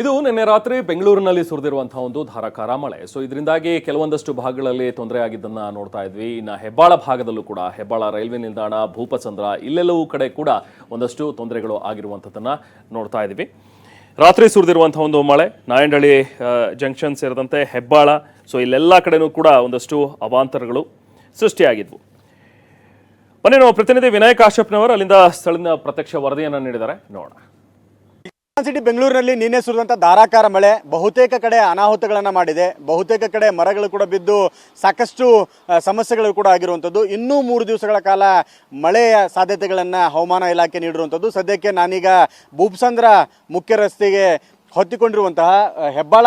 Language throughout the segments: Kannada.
ಇದು ನಿನ್ನೆ ರಾತ್ರಿ ಬೆಂಗಳೂರಿನಲ್ಲಿ ಸುರಿದಿರುವಂತಹ ಒಂದು ಧಾರಾಕಾರ ಮಳೆ. ಸೊ ಇದರಿಂದಾಗಿ ಕೆಲವೊಂದಷ್ಟು ಭಾಗಗಳಲ್ಲಿ ತೊಂದರೆ ಆಗಿದ್ದನ್ನ ನೋಡ್ತಾ ಇದ್ವಿ. ಇನ್ನು ಹೆಬ್ಬಾಳ ಭಾಗದಲ್ಲೂ ಕೂಡ, ಹೆಬ್ಬಾಳ ರೈಲ್ವೆ ನಿಲ್ದಾಣ, ಭೂಪಚಂದ್ರ, ಇಲ್ಲೆಲ್ಲವೂ ಕಡೆ ಕೂಡ ಒಂದಷ್ಟು ತೊಂದರೆಗಳು ಆಗಿರುವಂಥದ್ದನ್ನ ನೋಡ್ತಾ ಇದ್ವಿ. ರಾತ್ರಿ ಸುರಿದಿರುವಂತಹ ಒಂದು ಮಳೆ ನಾಯಂಡಳ್ಳಿ ಜಂಕ್ಷನ್ ಸೇರಿದಂತೆ ಹೆಬ್ಬಾಳ ಸೊ ಇಲ್ಲೆಲ್ಲ ಕಡೆನೂ ಕೂಡ ಒಂದಷ್ಟು ಅವಾಂತರಗಳು ಸೃಷ್ಟಿಯಾಗಿದ್ವು. ಮೊನ್ನೆ ನಾವು ಪ್ರತಿನಿಧಿ ವಿನಾಯಕ್ ಕಾಶ್ಯಪ್ನವರು ಅಲ್ಲಿಂದ ಸ್ಥಳದಿಂದ ಪ್ರತ್ಯಕ್ಷ ವರದಿಯನ್ನು ನೀಡಿದ್ದಾರೆ. ನೋಡೋಣ. ಸಿಟಿ ಬೆಂಗಳೂರಿನಲ್ಲಿ ನಿನ್ನೆ ಸುರಿದಂಥ ಧಾರಾಕಾರ ಮಳೆ, ಬಹುತೇಕ ಕಡೆ ಅನಾಹುತಗಳನ್ನು ಮಾಡಿದೆ. ಬಹುತೇಕ ಕಡೆ ಮರಗಳು ಕೂಡ ಬಿದ್ದು ಸಾಕಷ್ಟು ಸಮಸ್ಯೆಗಳು ಕೂಡ ಆಗಿರುವಂಥದ್ದು ಇನ್ನೂ ಮೂರು ದಿವಸಗಳ ಕಾಲ ಮಳೆಯ ಸಾಧ್ಯತೆಗಳನ್ನು ಹವಾಮಾನ ಇಲಾಖೆ ನೀಡಿರುವಂಥದ್ದು ಸದ್ಯಕ್ಕೆ ನಾನೀಗ ಭೂಪಸಂದ್ರ ಮುಖ್ಯ ರಸ್ತೆಗೆ ಹೊತ್ತಿಕೊಂಡಿರುವಂತಹ ಹೆಬ್ಬಾಳ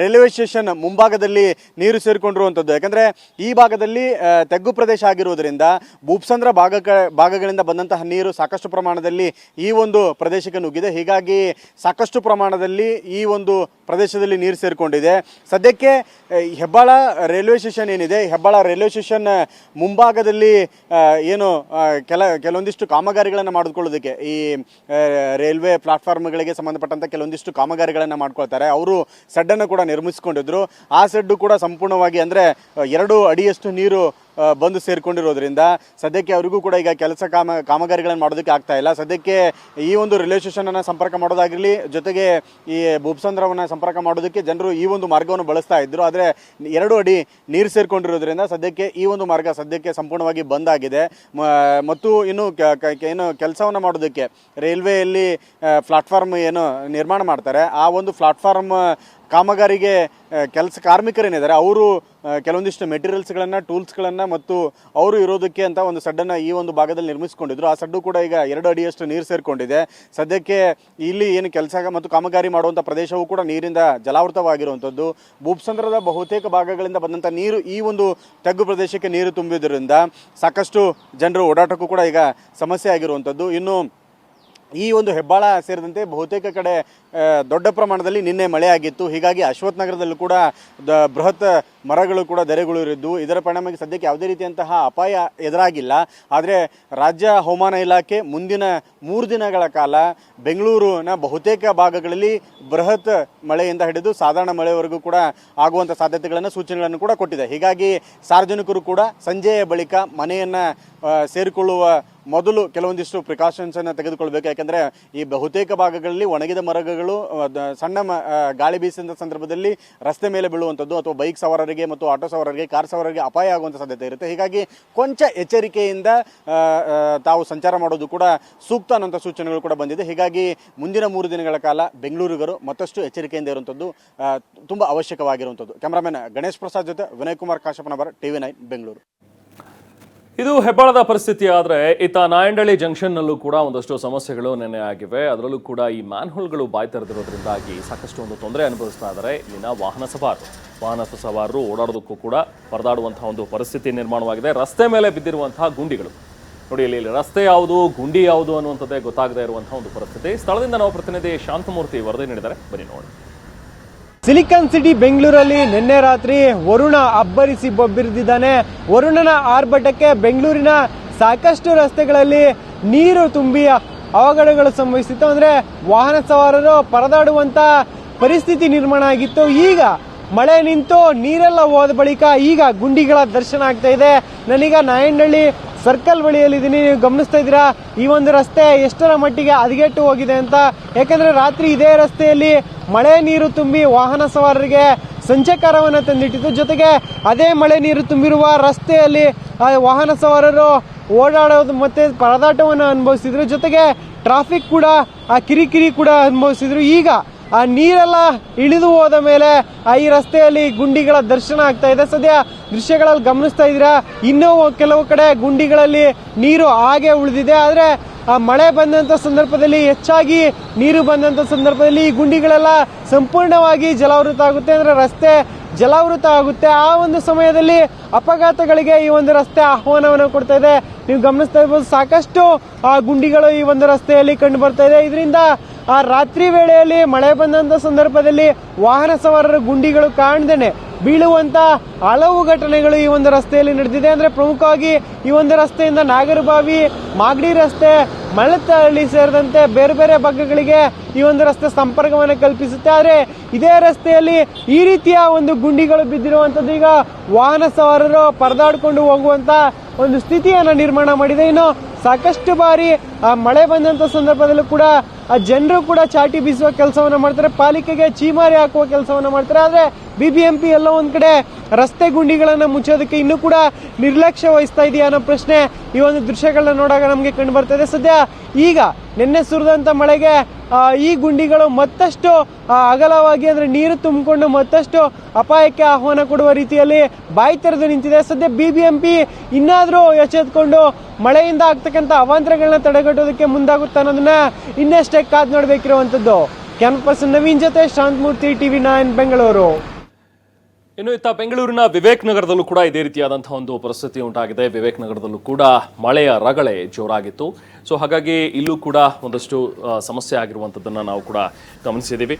ರೈಲ್ವೆ ಸ್ಟೇಷನ್ ಮುಂಭಾಗದಲ್ಲಿ ನೀರು ಸೇರಿಕೊಂಡಿರುವಂಥದ್ದು. ಯಾಕಂದರೆ ಈ ಭಾಗದಲ್ಲಿ ತಗ್ಗು ಪ್ರದೇಶ ಆಗಿರುವುದರಿಂದ ಭೂಪ್ಸಂದ್ರ ಭಾಗ ಭಾಗಗಳಿಂದ ಬಂದಂತಹ ನೀರು ಸಾಕಷ್ಟು ಪ್ರಮಾಣದಲ್ಲಿ ಈ ಒಂದು ಪ್ರದೇಶಕ್ಕೆ ನುಗ್ಗಿದೆ. ಹೀಗಾಗಿ ಸಾಕಷ್ಟು ಪ್ರಮಾಣದಲ್ಲಿ ಈ ಒಂದು ಪ್ರದೇಶದಲ್ಲಿ ನೀರು ಸೇರಿಕೊಂಡಿದೆ. ಸದ್ಯಕ್ಕೆ ಹೆಬ್ಬಾಳ ರೈಲ್ವೆ ಸ್ಟೇಷನ್ ಏನಿದೆ? ಹೆಬ್ಬಾಳ ರೈಲ್ವೆ ಸ್ಟೇಷನ್ ಮುಂಭಾಗದಲ್ಲಿ ಏನು ಕೆಲ, ಕೆಲವೊಂದಿಷ್ಟು ಕಾಮಗಾರಿಗಳನ್ನು ಮಾಡಿಕೊಳ್ಳೋದಕ್ಕೆ ಈ ರೈಲ್ವೆ ಪ್ಲಾಟ್ಫಾರ್ಮ್ಗಳಿಗೆ ಸಂಬಂಧಪಟ್ಟಂಥ ಕೆಲವೊಂದಿಷ್ಟು ಕಾಮಗಾರಿಗಳನ್ನು ಮಾಡ್ಕೊಳ್ತಾರೆ. ಅವರು ಸೆಡ್ಡನ್ನು ಕೂಡ ನಿರ್ಮಿಸಿಕೊಂಡಿದ್ರು. ಆ ಸಡ್ಡು ಕೂಡ ಸಂಪೂರ್ಣವಾಗಿ ಅಂದರೆ ಎರಡು ಅಡಿಯಷ್ಟು ನೀರು ಬಂದು ಸೇರಿಕೊಂಡಿರೋದ್ರಿಂದ ಸದ್ಯಕ್ಕೆ ಅವರಿಗೂ ಕೂಡ ಈಗ ಕೆಲಸ ಕಾಮ, ಕಾಮಗಾರಿಗಳನ್ನು ಮಾಡೋದಕ್ಕೆ ಆಗ್ತಾ ಇಲ್ಲ. ಸದ್ಯಕ್ಕೆ ಈ ಒಂದು ರೈಲ್ವೆ ಸ್ಟೇಷನನ್ನು ಸಂಪರ್ಕ ಮಾಡೋದಾಗಿರಲಿ, ಜೊತೆಗೆ ಈ ಭೂಪಸಂದ್ರವನ್ನು ಸಂಪರ್ಕ ಮಾಡೋದಕ್ಕೆ ಜನರು ಈ ಒಂದು ಮಾರ್ಗವನ್ನು ಬಳಸ್ತಾ ಇದ್ದರು ಆದರೆ ಎರಡು ಅಡಿ ನೀರು ಸೇರಿಕೊಂಡಿರೋದ್ರಿಂದ ಸದ್ಯಕ್ಕೆ ಈ ಒಂದು ಮಾರ್ಗ ಸದ್ಯಕ್ಕೆ ಸಂಪೂರ್ಣವಾಗಿ ಬಂದ್ ಆಗಿದೆ. ಮತ್ತು ಇನ್ನು ಏನು ಕೆಲಸವನ್ನು ಮಾಡೋದಕ್ಕೆ ರೈಲ್ವೆಯಲ್ಲಿ ಪ್ಲಾಟ್ಫಾರ್ಮ್ ಏನು ನಿರ್ಮಾಣ ಮಾಡ್ತಾರೆ. ಆ ಒಂದು ಪ್ಲಾಟ್ಫಾರ್ಮ್ ಕಾಮಗಾರಿಗೆ ಕೆಲಸ ಕಾರ್ಮಿಕರೇನಿದ್ದಾರೆ, ಅವರು ಕೆಲವೊಂದಿಷ್ಟು ಮೆಟೀರಿಯಲ್ಸ್ಗಳನ್ನು ಟೂಲ್ಸ್ಗಳನ್ನು ಮತ್ತು ಅವರು ಇರೋದಕ್ಕೆ ಅಂತ ಒಂದು ಸಡ್ಡನ್ನು ಈ ಒಂದು ಭಾಗದಲ್ಲಿ ನಿರ್ಮಿಸಿಕೊಂಡಿದ್ರು. ಆ ಸಡ್ಡು ಕೂಡ ಈಗ ಎರಡು ಅಡಿಯಷ್ಟು ನೀರು ಸೇರಿಕೊಂಡಿದೆ. ಸದ್ಯಕ್ಕೆ ಇಲ್ಲಿ ಏನು ಕೆಲಸ ಮತ್ತು ಕಾಮಗಾರಿ ಮಾಡುವಂಥ ಪ್ರದೇಶವೂ ಕೂಡ ನೀರಿಂದ ಜಲಾವೃತವಾಗಿರುವಂಥದ್ದು. ಭೂಪಸಂದ್ರದ ಬಹುತೇಕ ಭಾಗಗಳಿಂದ ಬಂದಂಥ ನೀರು ಈ ಒಂದು ತಗ್ಗು ಪ್ರದೇಶಕ್ಕೆ ನೀರು ತುಂಬಿದ್ದರಿಂದ ಸಾಕಷ್ಟು ಜನರು ಓಡಾಟಕ್ಕೂ ಕೂಡ ಈಗ ಸಮಸ್ಯೆ ಆಗಿರುವಂಥದ್ದು. ಇನ್ನು ಈ ಒಂದು ಹೆಬ್ಬಾಳ ಸೇರಿದಂತೆ ಬಹುತೇಕ ಕಡೆ ದೊಡ್ಡ ಪ್ರಮಾಣದಲ್ಲಿ ನಿನ್ನೆ ಮಳೆ ಆಗಿತ್ತು ಹೀಗಾಗಿ ಅಶ್ವಥ್ ನಗರದಲ್ಲೂ ಕೂಡ ಬೃಹತ್ ಮರಗಳು ಕೂಡ ಧರೆಗುಳಿರಿದ್ದು, ಇದರ ಪರಿಣಾಮವಾಗಿ ಸದ್ಯಕ್ಕೆ ಯಾವುದೇ ರೀತಿಯಂತಹ ಅಪಾಯ ಎದುರಾಗಿಲ್ಲ. ಆದರೆ ರಾಜ್ಯ ಹವಾಮಾನ ಇಲಾಖೆ ಮುಂದಿನ ಮೂರು ದಿನಗಳ ಕಾಲ ಬೆಂಗಳೂರಿನ ಬಹುತೇಕ ಭಾಗಗಳಲ್ಲಿ ಬೃಹತ್ ಮಳೆಯಿಂದ ಹಿಡಿದು ಸಾಧಾರಣ ಮಳೆವರೆಗೂ ಕೂಡ ಆಗುವಂಥ ಸಾಧ್ಯತೆಗಳನ್ನು, ಸೂಚನೆಗಳನ್ನು ಕೂಡ ಕೊಟ್ಟಿದೆ. ಹೀಗಾಗಿ ಸಾರ್ವಜನಿಕರು ಕೂಡ ಸಂಜೆಯ ಬಳಿಕ ಮನೆಯನ್ನು ಸೇರಿಕೊಳ್ಳುವ ಮೊದಲು ಕೆಲವೊಂದಿಷ್ಟು ಪ್ರಿಕಾಷನ್ಸನ್ನು ತೆಗೆದುಕೊಳ್ಬೇಕು. ಯಾಕಂದ್ರೆ ಈ ಬಹುತೇಕ ಭಾಗಗಳಲ್ಲಿ ಒಣಗಿದ ಮರಗಳು ಸಣ್ಣ ಗಾಳಿ ಬೀಸಿದ ಸಂದರ್ಭದಲ್ಲಿ ರಸ್ತೆ ಮೇಲೆ ಬೀಳುವಂಥದ್ದು ಅಥವಾ ಬೈಕ್ ಸವಾರರಿಗೆ ಮತ್ತು ಆಟೋ ಸವಾರರಿಗೆ, ಕಾರ್ ಸವಾರರಿಗೆ ಅಪಾಯ ಆಗುವಂಥ ಸಾಧ್ಯತೆ ಇರುತ್ತೆ. ಹೀಗಾಗಿ ಕೊಂಚ ಎಚ್ಚರಿಕೆಯಿಂದ ತಾವು ಸಂಚಾರ ಮಾಡೋದು ಕೂಡ ಸೂಕ್ತ ಅನ್ನೋಂಥ ಸೂಚನೆಗಳು ಕೂಡ ಬಂದಿದೆ. ಹೀಗಾಗಿ ಮುಂದಿನ ಮೂರು ದಿನಗಳ ಕಾಲ ಬೆಂಗಳೂರಿಗರು ಮತ್ತಷ್ಟು ಎಚ್ಚರಿಕೆಯಿಂದ ಇರುವಂಥದ್ದು ತುಂಬ ಅವಶ್ಯಕವಾಗಿರುವಂಥದ್ದು ಕ್ಯಾಮ್ರಾಮನ್ ಗಣೇಶ್ ಪ್ರಸಾದ್ ಜೊತೆ ವಿನಯ್ ಕುಮಾರ್ ಕಾಶಪ್ಪನವರ ಟಿವಿ ನೈನ್ ಬೆಂಗಳೂರು. ಇದು ಹೆಬ್ಬಾಳದ ಪರಿಸ್ಥಿತಿ ಆದರೆ ಈತ ನಾಯಂಡಳ್ಳಿ ಜಂಕ್ಷನ್ನಲ್ಲೂ ಕೂಡ ಒಂದಷ್ಟು ಸಮಸ್ಯೆಗಳು ನೆನೆ ಆಗಿವೆ. ಅದರಲ್ಲೂ ಕೂಡ ಈ ಮ್ಯಾನ್ಹೋಲ್ಗಳು ಬಾಯಿ ತೆರೆದಿರೋದ್ರಿಂದಾಗಿ ಸಾಕಷ್ಟು ಒಂದು ತೊಂದರೆ ಅನುಭವಿಸ್ತಾ ಇದ್ದಾರೆ. ಇಲ್ಲಿನ ವಾಹನ ಸವಾರರು ವಾಹನ ಸವಾರರು ಓಡಾಡೋದಕ್ಕೂ ಕೂಡ ಪರದಾಡುವಂತಹ ಒಂದು ಪರಿಸ್ಥಿತಿ ನಿರ್ಮಾಣವಾಗಿದೆ. ರಸ್ತೆ ಮೇಲೆ ಬಿದ್ದಿರುವಂತಹ ಗುಂಡಿಗಳು. ನೋಡಿ, ಇಲ್ಲಿ ಇಲ್ಲಿ ರಸ್ತೆ ಯಾವುದು, ಗುಂಡಿ ಯಾವುದು ಅನ್ನುವಂಥದ್ದೇ ಗೊತ್ತಾಗದೇ ಇರುವಂತಹ ಒಂದು ಪರಿಸ್ಥಿತಿ. ಸ್ಥಳದಿಂದ ನಾವು ಪ್ರತಿನಿಧಿ ಶಾಂತಮೂರ್ತಿ ವರದಿ ನೀಡಿದ್ದಾರೆ. ಬನ್ನಿ ನೋಡಿ ಸಿಲಿಕಾನ್ ಸಿಟಿ ಬೆಂಗಳೂರಲ್ಲಿ ನಿನ್ನೆ ರಾತ್ರಿ ವರುಣ ಅಬ್ಬರಿಸಿ ಬೊಬ್ಬಿರಿದಿದ್ದಾನೆ. ವರುಣನ ಆರ್ಭಟಕ್ಕೆ ಬೆಂಗಳೂರಿನ ಸಾಕಷ್ಟು ರಸ್ತೆಗಳಲ್ಲಿ ನೀರು ತುಂಬಿ ಅವಘಡಗಳು ಸಂಭವಿಸಿತ್ತು ಅಂದ್ರೆ ವಾಹನ ಸವಾರರು ಪರದಾಡುವಂತ ಪರಿಸ್ಥಿತಿ ನಿರ್ಮಾಣ ಆಗಿತ್ತು. ಈಗ ಮಳೆ ನಿಂತು ನೀರೆಲ್ಲ ಹೋದ ಬಳಿಕ ಈಗ ಗುಂಡಿಗಳ ದರ್ಶನ ಆಗ್ತಾ ಇದೆ. ನನಗ ನಾಯಂಡಹಳ್ಳಿ ಸರ್ಕಲ್ ಬಳಿಯಲ್ಲಿದ್ದೀನಿ ನೀವು ಗಮನಿಸ್ತಾ ಇದ್ದೀರಾ? ಈ ಒಂದು ರಸ್ತೆ ಎಷ್ಟರ ಮಟ್ಟಿಗೆ ಹದಗೆಟ್ಟು ಹೋಗಿದೆ ಅಂತ. ಯಾಕಂದರೆ ರಾತ್ರಿ ಇದೇ ರಸ್ತೆಯಲ್ಲಿ ಮಳೆ ನೀರು ತುಂಬಿ ವಾಹನ ಸವಾರರಿಗೆ ಸಂಚಕಾರವನ್ನು ತಂದಿಟ್ಟಿತ್ತು. ಜೊತೆಗೆ ಅದೇ ಮಳೆ ನೀರು ತುಂಬಿರುವ ರಸ್ತೆಯಲ್ಲಿ ವಾಹನ ಸವಾರರು ಓಡಾಡೋದು ಮತ್ತು ಪರದಾಟವನ್ನು ಅನುಭವಿಸಿದ್ರು. ಜೊತೆಗೆ ಟ್ರಾಫಿಕ್ ಕೂಡ, ಆ, ಕಿರಿಕಿರಿ ಕೂಡ ಅನುಭವಿಸಿದ್ರು. ಈಗ ಆ ನೀರೆಲ್ಲ ಇಳಿದು ಹೋದ ಮೇಲೆ ಈ ರಸ್ತೆಯಲ್ಲಿ ಗುಂಡಿಗಳ ದರ್ಶನ ಆಗ್ತಾ ಇದೆ. ಸದ್ಯ ದೃಶ್ಯಗಳಲ್ಲಿ ಗಮನಿಸ್ತಾ ಇದ್ದೀರಾ? ಇನ್ನೂ ಕೆಲವು ಕಡೆ ಗುಂಡಿಗಳಲ್ಲಿ ನೀರು ಹಾಗೆ ಉಳಿದಿದೆ. ಆದರೆ ಆ ಮಳೆ ಬಂದಂಥ ಸಂದರ್ಭದಲ್ಲಿ ಹೆಚ್ಚಾಗಿ ನೀರು ಬಂದಂಥ ಸಂದರ್ಭದಲ್ಲಿ ಈ ಗುಂಡಿಗಳೆಲ್ಲ ಸಂಪೂರ್ಣವಾಗಿ ಜಲಾವೃತ ಆಗುತ್ತೆ. ಅಂದರೆ ರಸ್ತೆ ಜಲಾವೃತ ಆಗುತ್ತೆ. ಆ ಒಂದು ಸಮಯದಲ್ಲಿ ಅಪಘಾತಗಳಿಗೆ ಈ ಒಂದು ರಸ್ತೆ ಆಹ್ವಾನವನ್ನು ಕೊಡ್ತಾ ಇದೆ. ನೀವು ಗಮನಿಸ್ತಾ ಇರ್ಬೋದು, ಸಾಕಷ್ಟು, ಆ, ಗುಂಡಿಗಳು ಈ ಒಂದು ರಸ್ತೆಯಲ್ಲಿ ಕಂಡು ಬರ್ತಾ ಇದೆ. ಇದರಿಂದ, ಆ, ರಾತ್ರಿ ವೇಳೆಯಲ್ಲಿ ಮಳೆ ಬಂದಂತ ಸಂದರ್ಭದಲ್ಲಿ ವಾಹನ ಸವಾರರ ಗುಂಡಿಗಳು ಕಾಣ್ದೇನೆ. ಬೀಳುವಂತ ಹಲವು ಘಟನೆಗಳು ಈ ಒಂದು ರಸ್ತೆಯಲ್ಲಿ ನಡೆದಿದೆ. ಅಂದ್ರೆ ಪ್ರಮುಖವಾಗಿ ಈ ಒಂದು ರಸ್ತೆಯಿಂದ ನಾಗರಬಾವಿ, ಮಾಗಡಿ ರಸ್ತೆ ಮಳತಹಳ್ಳಿ ಸೇರಿದಂತೆ ಬೇರೆ ಬೇರೆ ಭಾಗಗಳಿಗೆ ಈ ಒಂದು ರಸ್ತೆ ಸಂಪರ್ಕವನ್ನು ಕಲ್ಪಿಸುತ್ತೆ. ಆದರೆ ಇದೇ ರಸ್ತೆಯಲ್ಲಿ ಈ ರೀತಿಯ ಒಂದು ಗುಂಡಿಗಳು ಬಿದ್ದಿರುವಂಥದ್ದು ಈಗ ವಾಹನ ಸವಾರರು ಪರದಾಡಿಕೊಂಡು ಹೋಗುವಂತ ಒಂದು ಸ್ಥಿತಿಯನ್ನು ನಿರ್ಮಾಣ ಮಾಡಿದೆ. ಇನ್ನು ಸಾಕಷ್ಟು ಬಾರಿ ಮಳೆ ಬಂದಂತ ಸಂದರ್ಭದಲ್ಲೂ ಕೂಡ ಆ ಜನರು ಕೂಡ ಚಾಟಿ ಬೀಸುವ ಕೆಲಸವನ್ನ ಮಾಡ್ತಾರೆ, ಪಾಲಿಕೆಗೆ ಚೀಮಾರಿ ಹಾಕುವ ಕೆಲಸವನ್ನ ಮಾಡ್ತಾರೆ. ಆದ್ರೆ ಬಿ ಬಿ ಎಂ ಪಿ ಎಲ್ಲ ಒಂದ್ ಕಡೆ ರಸ್ತೆ ಗುಂಡಿಗಳನ್ನ ಮುಚ್ಚೋದಕ್ಕೆ ಇನ್ನೂ ಕೂಡ ನಿರ್ಲಕ್ಷ್ಯ ವಹಿಸ್ತಾ ಇದೆಯಾ ಅನ್ನೋ ಪ್ರಶ್ನೆ ಈ ಒಂದು ದೃಶ್ಯಗಳನ್ನ ನೋಡಾಗ ನಮಗೆ ಕಂಡು ಬರ್ತದೆ ಸದ್ಯ ಈಗ ನಿನ್ನೆ ಸುರಿದಂಥ ಮಳೆಗೆ ಈ ಗುಂಡಿಗಳು ಮತ್ತಷ್ಟು ಅಗಲವಾಗಿ ಅಂದರೆ ನೀರು ತುಂಬಿಕೊಂಡು ಮತ್ತಷ್ಟು ಅಪಾಯಕ್ಕೆ ಆಹ್ವಾನ ಕೊಡುವ ರೀತಿಯಲ್ಲಿ ಬಾಯಿ ತೆರೆದು ನಿಂತಿದೆ. ಸದ್ಯ ಬಿ ಬಿ ಎಂ ಪಿ ಇನ್ನಾದರೂ ಎಚ್ಚೆತ್ಕೊಂಡು ಮಳೆಯಿಂದ ಆಗ್ತಕ್ಕಂಥ ಅವಾಂತರಗಳನ್ನ ತಡೆಗಟ್ಟೋದಕ್ಕೆ ಮುಂದಾಗುತ್ತಾ ಅನ್ನೋದನ್ನ ಇನ್ನಷ್ಟೇ ಕಾದ್ ನೋಡಬೇಕಿರುವಂಥದ್ದು. ಕ್ಯಾಂಪಸ್ ನವೀನ್ ಜೊತೆ ಶಾಂತಮೂರ್ತಿ ಟಿವಿ ನೈನ್ ಬೆಂಗಳೂರು. ಇನ್ನು ಇತ್ತ ಬೆಂಗಳೂರಿನ ವಿವೇಕ್ ನಗರದಲ್ಲೂ ಕೂಡ ಇದೇ ರೀತಿಯಾದಂತಹ ಒಂದು ಪರಿಸ್ಥಿತಿ ಉಂಟಾಗಿದೆ. ವಿವೇಕ್ ನಗರದಲ್ಲೂ ಕೂಡ ಮಳೆಯ ರಗಳೆ ಜೋರಾಗಿತ್ತು. ಸೊ ಹಾಗಾಗಿ ಇಲ್ಲೂ ಕೂಡ ಒಂದಷ್ಟು ಸಮಸ್ಯೆ ಆಗಿರುವಂಥದ್ದನ್ನು ನಾವು ಕೂಡ ಗಮನಿಸಿದ್ದೀವಿ.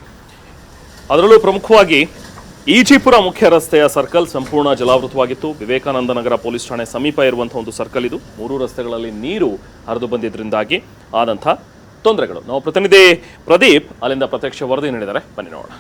ಅದರಲ್ಲೂ ಪ್ರಮುಖವಾಗಿ ಈಜಿಪುರ ಮುಖ್ಯ ರಸ್ತೆಯ ಸರ್ಕಲ್ ಸಂಪೂರ್ಣ ಜಲಾವೃತವಾಗಿತ್ತು. ವಿವೇಕಾನಂದ ನಗರ ಪೊಲೀಸ್ ಠಾಣೆ ಸಮೀಪ ಇರುವಂಥ ಒಂದು ಸರ್ಕಲ್ ಇದು. ಮೂರು ರಸ್ತೆಗಳಲ್ಲಿ ನೀರು ಹರಿದು ಬಂದಿದ್ದರಿಂದಾಗಿ ಆದಂಥ ತೊಂದರೆಗಳು. ನಾವು ಪ್ರತಿನಿಧಿ ಪ್ರದೀಪ್ ಅಲ್ಲಿಂದ ಪ್ರತ್ಯಕ್ಷ ವರದಿ ನೀಡಿದ್ದಾರೆ ಬನ್ನಿ ನೋಡೋಣ.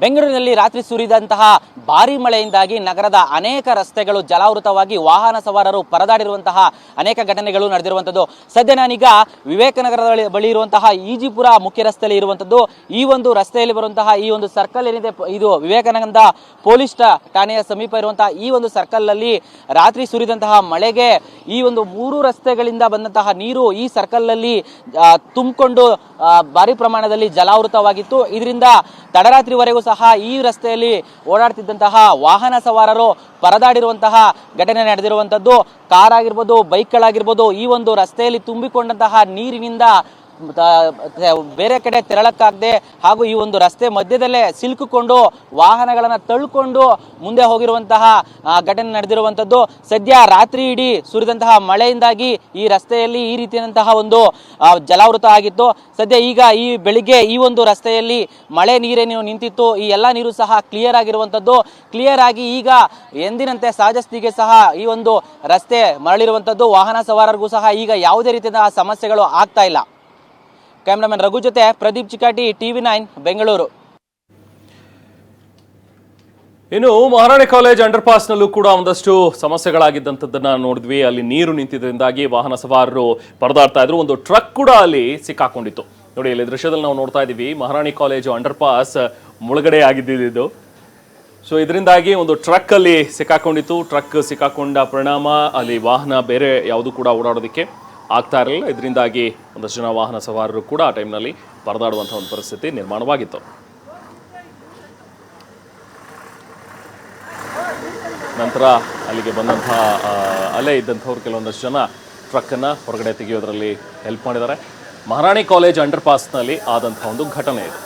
ಬೆಂಗಳೂರಿನಲ್ಲಿ ರಾತ್ರಿ ಸುರಿದಂತಹ ಭಾರಿ ಮಳೆಯಿಂದಾಗಿ ನಗರದ ಅನೇಕ ರಸ್ತೆಗಳು ಜಲಾವೃತವಾಗಿ ವಾಹನ ಸವಾರರು ಪರದಾಡಿರುವಂತಹ ಅನೇಕ ಘಟನೆಗಳು ನಡೆದಿರುವಂಥದ್ದು. ಸದ್ಯ ನಾನೀಗ ವಿವೇಕನಗರದ ಬಳಿ- ಇರುವಂತಹ ಈಜಿಪುರ ಮುಖ್ಯ ರಸ್ತೆಯಲ್ಲಿ ಇರುವಂಥದ್ದು. ಈ ಒಂದು ರಸ್ತೆಯಲ್ಲಿ ಬರುವಂತಹ ಈ ಒಂದು ಸರ್ಕಲ್ ಏನಿದೆ, ಇದು ವಿವೇಕಾನಂದ ಪೊಲೀಸ್ ಠಾಣೆಯ ಸಮೀಪ ಇರುವಂತಹ ಈ ಒಂದು ಸರ್ಕಲ್ನಲ್ಲಿ ರಾತ್ರಿ ಸುರಿದಂತಹ ಮಳೆಗೆ ಈ ಒಂದು ಮೂರು ರಸ್ತೆಗಳಿಂದ ಬಂದಂತಹ ನೀರು ಈ ಸರ್ಕಲ್ನಲ್ಲಿ ತುಂಬಿಕೊಂಡು ಭಾರಿ ಪ್ರಮಾಣದಲ್ಲಿ ಜಲಾವೃತವಾಗಿತ್ತು. ಇದರಿಂದ ತಡರಾತ್ರಿವರೆಗೂ ಸಹ ಈ ರಸ್ತೆಯಲ್ಲಿ ಓಡಾಡ್ತಿದ್ದಂತಹ ವಾಹನ ಸವಾರರು ಪರದಾಡಿರುವಂತಹ ಘಟನೆ ನಡೆದಿರುವಂಥದ್ದು. ಕಾರ್ ಆಗಿರ್ಬೋದು ಬೈಕ್ಗಳಾಗಿರ್ಬೋದು, ಈ ಒಂದು ರಸ್ತೆಯಲ್ಲಿ ತುಂಬಿಕೊಂಡಂತಹ ನೀರಿನಿಂದ ಬೇರೆ ಕಡೆ ತೆರಳಕ್ಕಾಗದೆ ಹಾಗೂ ಈ ಒಂದು ರಸ್ತೆ ಮಧ್ಯದಲ್ಲೇ ಸಿಲುಕಿಕೊಂಡು ವಾಹನಗಳನ್ನು ತಳ್ಕೊಂಡು ಮುಂದೆ ಹೋಗಿರುವಂತಹ ಘಟನೆ ನಡೆದಿರುವಂಥದ್ದು. ಸದ್ಯ ರಾತ್ರಿ ಇಡೀ ಸುರಿದಂತಹ ಮಳೆಯಿಂದಾಗಿ ಈ ರಸ್ತೆಯಲ್ಲಿ ಈ ರೀತಿಯಾದಂತಹ ಒಂದು ಜಲಾವೃತ ಆಗಿತ್ತು. ಸದ್ಯ ಈಗ ಈ ಬೆಳಿಗ್ಗೆ ಈ ಒಂದು ರಸ್ತೆಯಲ್ಲಿ ಮಳೆ ನೀರೇನು ನಿಂತಿತ್ತು. ಈ ಎಲ್ಲ ನೀರು ಸಹ ಕ್ಲಿಯರ್ ಆಗಿರುವಂಥದ್ದು. ಕ್ಲಿಯರ್ ಆಗಿ ಈಗ ಎಂದಿನಂತೆ ಸಹಜಸ್ಥಿಗೆ ಸಹ ಈ ಒಂದು ರಸ್ತೆ ಮರಳಿರುವಂಥದ್ದು. ವಾಹನ ಸವಾರರಿಗೂ ಸಹ ಈಗ ಯಾವುದೇ ರೀತಿಯ ಸಮಸ್ಯೆಗಳು ಆಗ್ತಾ ಇಲ್ಲ. ಕ್ಯಾಮ್ರಾಮನ್ ರಘು ಜೊತೆ ಪ್ರದೀಪ್ ಚಿಕಾಟಿ ಟಿವಿ ನೈನ್, ಬೆಂಗಳೂರು. ಇನ್ನು ಮಹಾರಾಣಿ ಕಾಲೇಜ್ ಅಂಡರ್ ಪಾಸ್ನಲ್ಲೂ ಕೂಡ ಒಂದಷ್ಟು ಸಮಸ್ಯೆಗಳಾಗಿದ್ದಂಥದ್ದನ್ನ ನೋಡಿದ್ವಿ. ಅಲ್ಲಿ ನೀರು ನಿಂತಿದ್ದರಿಂದಾಗಿ ವಾಹನ ಸವಾರರು ಪರದಾಡ್ತಾ ಇದ್ರು. ಒಂದು ಟ್ರಕ್ ಕೂಡ ಅಲ್ಲಿ ಸಿಕ್ಕಾಕೊಂಡಿತ್ತು. ನೋಡಿ, ಇಲ್ಲಿ ದೃಶ್ಯದಲ್ಲಿ ನಾವು ನೋಡ್ತಾ ಇದ್ದೀವಿ, ಮಹಾರಾಣಿ ಕಾಲೇಜು ಅಂಡರ್ ಪಾಸ್ ಮುಳುಗಡೆ ಆಗಿದ್ದಿದ್ದು ಸೊ ಇದರಿಂದಾಗಿ ಒಂದು ಟ್ರಕ್ ಅಲ್ಲಿ ಸಿಕ್ಕಾಕೊಂಡಿತ್ತು. ಟ್ರಕ್ ಸಿಕ್ಕಾಕೊಂಡ ಪರಿಣಾಮ, ಅಲ್ಲಿ ವಾಹನ ಬೇರೆ ಯಾವುದು ಕೂಡ ಓಡಾಡೋದಕ್ಕೆ ಆಗ್ತಾ ಇರಲಿಲ್ಲ. ಇದರಿಂದಾಗಿ ಒಂದಷ್ಟು ಜನ ವಾಹನ ಸವಾರರು ಕೂಡ ಆ ಟೈಮ್ನಲ್ಲಿ ಪರದಾಡುವಂಥ ಒಂದು ಪರಿಸ್ಥಿತಿ ನಿರ್ಮಾಣವಾಗಿತ್ತು. ನಂತರ ಅಲ್ಲಿಗೆ ಬಂದಂತಹ ಅಲೆ ಇದ್ದಂಥವ್ರು ಕೆಲವೊಂದಷ್ಟು ಜನ ಟ್ರಕ್ಕನ್ನು ಹೊರಗಡೆ ತೆಗೆಯೋದ್ರಲ್ಲಿ ಹೆಲ್ಪ್ ಮಾಡಿದ್ದಾರೆ. ಮಹಾರಾಣಿ ಕಾಲೇಜ್ ಅಂಡರ್ ಪಾಸ್ನಲ್ಲಿ ಆದಂತಹ ಒಂದು ಘಟನೆ ಇದು.